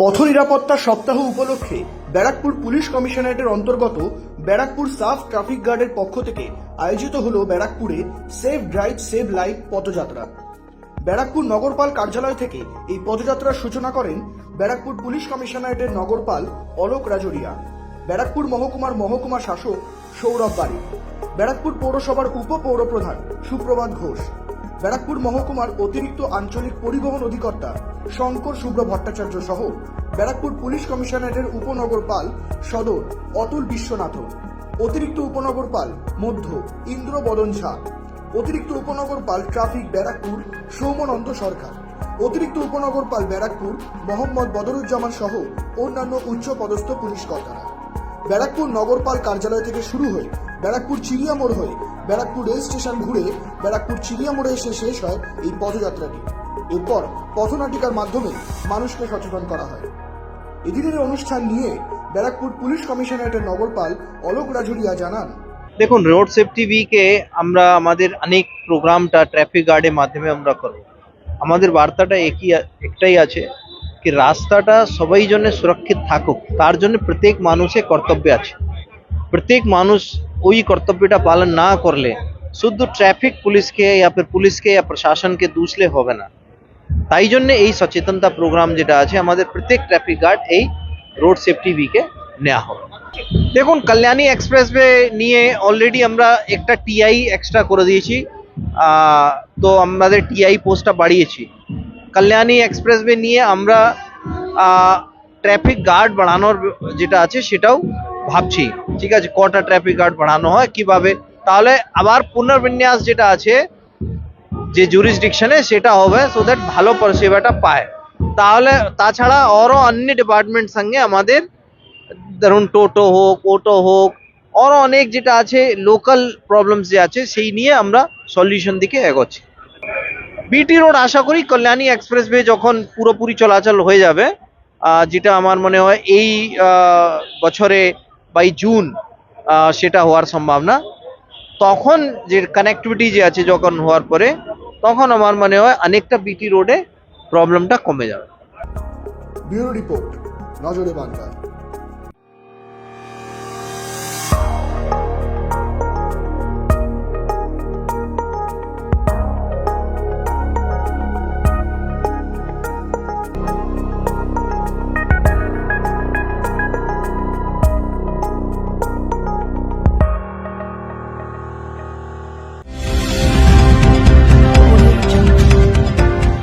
পথ নিরাপত্তা সপ্তাহ উপলক্ষে ব্যারাকপুর পুলিশ কমিশনারেটের অন্তর্গত ব্যারাকপুর সাফ ট্রাফিক গার্ডের পক্ষ থেকে আয়োজিত হল ব্যারাকপুরে সেভ ড্রাইভ, সেভ লাইফ পদযাত্রা। ব্যারাকপুর নগরপাল কার্যালয় থেকে এই পদযাত্রার সূচনা করেন ব্যারাকপুর পুলিশ কমিশনারেটের নগরপাল অলোক রাজরিয়া, ব্যারাকপুর মহকুমার মহকুমা শাসক সৌরভ বাড়ি ব্যারাকপুর পৌরসভার উপ পৌরপ্রধান সুপ্রভাত ঘোষ। ব্যারাকপুর মহকুমার অতিরিক্ত আঞ্চলিক পরিবহন অধিকর্তা শঙ্কর শুভ্র ভট্টাচার্য সহ ব্যারাকপুর পুলিশ কমিশনারেটের উপনগরপাল সদর অতুল বিশ্বনাথ, অতিরিক্ত উপনগরপাল মধ্য ইন্দ্র বদন ঝা, অতিরিক্ত উপনগরপাল ট্রাফিক ব্যারাকপুর সৌমনন্দ সরকার, অতিরিক্ত উপনগরপাল ব্যারাকপুর মোহাম্মদ বদরুজ্জামান সহ অন্যান্য উচ্চ পদস্থ পুলিশ কর্তারা। ব্যারাকপুর নগরপাল কার্যালয় থেকে শুরু হয়ে ব্যারাকপুর চিড়িয়ামোড় হয়ে ব্যারাকপুর রেল স্টেশন ঘুরে ব্যারাকপুর চিড়িয়ামোড়ে এসে শেষ হয় এই পদযাত্রাটি। এরপর পথনাটিকার মাধ্যমে মানুষকে সচেতন করা হয়। এদিনের অনুষ্ঠান নিয়ে ব্যারাকপুর পুলিশ কমিশনারেটের নগরপাল অলোক রাজুরিয়া জানান। দেখুন রোড সেফটি উইকে আমরা আমাদের অনেক প্রোগ্রামটা ট্রাফিক গার্ডের মাধ্যমে আমরা করব। আমাদের বার্তাটা একই একটাই আছে কি রাস্তাটা সবাই জন্য সুরক্ষিত থাকুক, তার জন্য প্রত্যেক মানুষের কর্তব্য আছে। प्रत्येक मानुष वही करतव्यटा पालन ना कर ले। शुद्ध ट्रैफ़िक पुलिस के या फिर पुलिस के या प्रशासन के दूसले होना तई जन सचेतनता प्रोग्राम जो आज प्रत्येक ट्रैफ़िक गार्ड ये रोड सेफ्टी उके देख कल्याणी एक्सप्रेस वे अलरेडी हमें एक टी आई एक्सट्रा कर दिए तो टी आई पोस्टा बाड़िए Kalyani expressway traffic guard बढ़ानों जो आज से ভাবছি, ঠিক আছে, কটা ট্রাফিক গার্ড বাড়ানো হয়, কীভাবে? তাহলে আবার পুনর্বিন্যাস যেটা আছে, যে জুরিসডিকশনে সেটা হবে সো দ্যাট ভালো পরিষেবাটা পায়। তাহলে তাছাড়া আরও অন্য ডিপার্টমেন্ট সঙ্গে আমাদের, ধরুন টোটো হোক অটো হোক আরও অনেক যেটা আছে লোকাল প্রবলেমস যে আছে, সেই নিয়ে আমরা সলিউশন দিকে এগোচ্ছি। বিটি রোড আশা করি কল্যাণী এক্সপ্রেসওয়ে যখন পুরোপুরি চলাচল হয়ে যাবে যেটা আমার মনে হয় এই বছরে বাই জুন সেটা হওয়ার সম্ভাবনা। তখন যে কানেক্টিভিটি যে আছে যখন হওয়ার পরে, তখন আমার মনে হয় অনেকটা বিটি রোডে প্রবলেমটা কমে যাবে। রিপোর্ট, নজরে বাংলা।